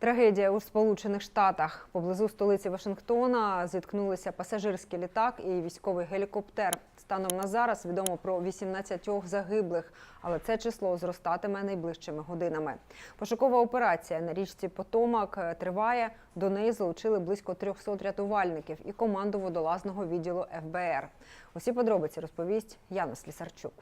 Трагедія у Сполучених Штатах поблизу столиці Вашингтона зіткнулися пасажирський літак і військовий гелікоптер. Станом на зараз відомо про 18 загиблих, але це число зростатиме найближчими годинами. Пошукова операція на річці Потомак е, триває. До неї залучили близько 300 рятувальників і команду водолазного відділу ФБР. Усі подробиці розповість Яна Слісарчук.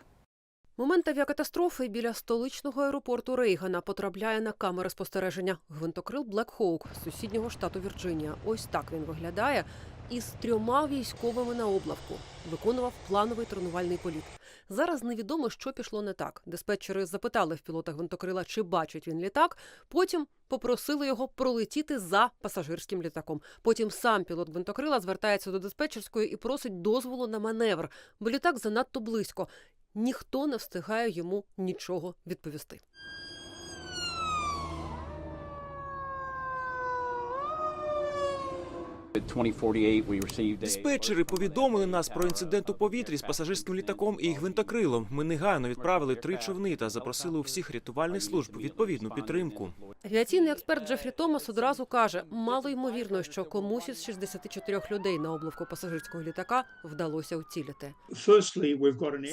Момент авіакатастрофи біля столичного аеропорту Рейгана потрапляє на камери спостереження. Гвинтокрил Блек Хоук з сусіднього штату Вірджинія. Ось так він виглядає. Із трьома військовими на облавку виконував плановий тренувальний політ. Зараз невідомо, що пішло не так. Диспетчери запитали в пілота гвинтокрила, чи бачить він літак. Потім попросили його пролетіти за пасажирським літаком. Потім сам пілот гвинтокрила звертається до диспетчерської і просить дозволу на маневр, бо літак занадто близько. Ніхто не встигає йому нічого відповісти. Диспетчери повідомили нас про інцидент у повітрі з пасажирським літаком і гвинтокрилом. Ми негайно відправили три човни та запросили у всіх рятувальних служб відповідну підтримку. Авіаційний експерт Джефрі Томас одразу каже: мало ймовірно, що комусь із 64 людей на облавку пасажирського літака вдалося уцілити.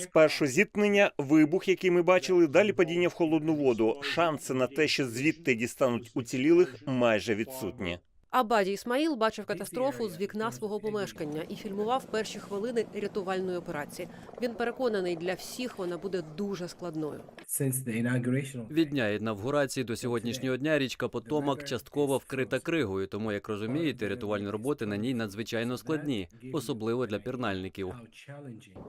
Спершу зіткнення, вибух, який ми бачили, далі падіння в холодну воду. Шанси на те, що звідти дістануть уцілілих, майже відсутні. Абаді Ісмаїл бачив катастрофу з вікна свого помешкання і фільмував перші хвилини рятувальної операції. Він переконаний, для всіх вона буде дуже складною. Від дня інавгурації до сьогоднішнього дня річка Потомак частково вкрита кригою, тому як розумієте, рятувальні роботи на ній надзвичайно складні, особливо для пірнальників.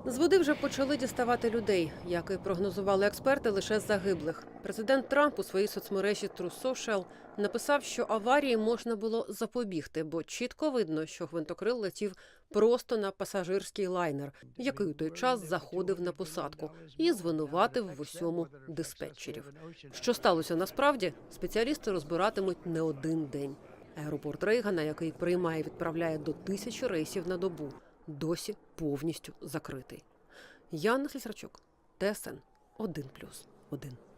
З води вже почали діставати людей, як і прогнозували експерти, лише загиблих. Президент Трамп у своїй соцмережі True Social написав, що аварії можна було запобігти, бо чітко видно, що гвинтокрил летів просто на пасажирський лайнер, який у той час заходив на посадку, і звинуватив в усьому диспетчерів. Що сталося насправді, спеціалісти розбиратимуть не один день. Аеропорт Рейгана, який приймає і відправляє до тисячі рейсів на добу, досі повністю закритий. Яна Слісарчук, ТСН 1+,1.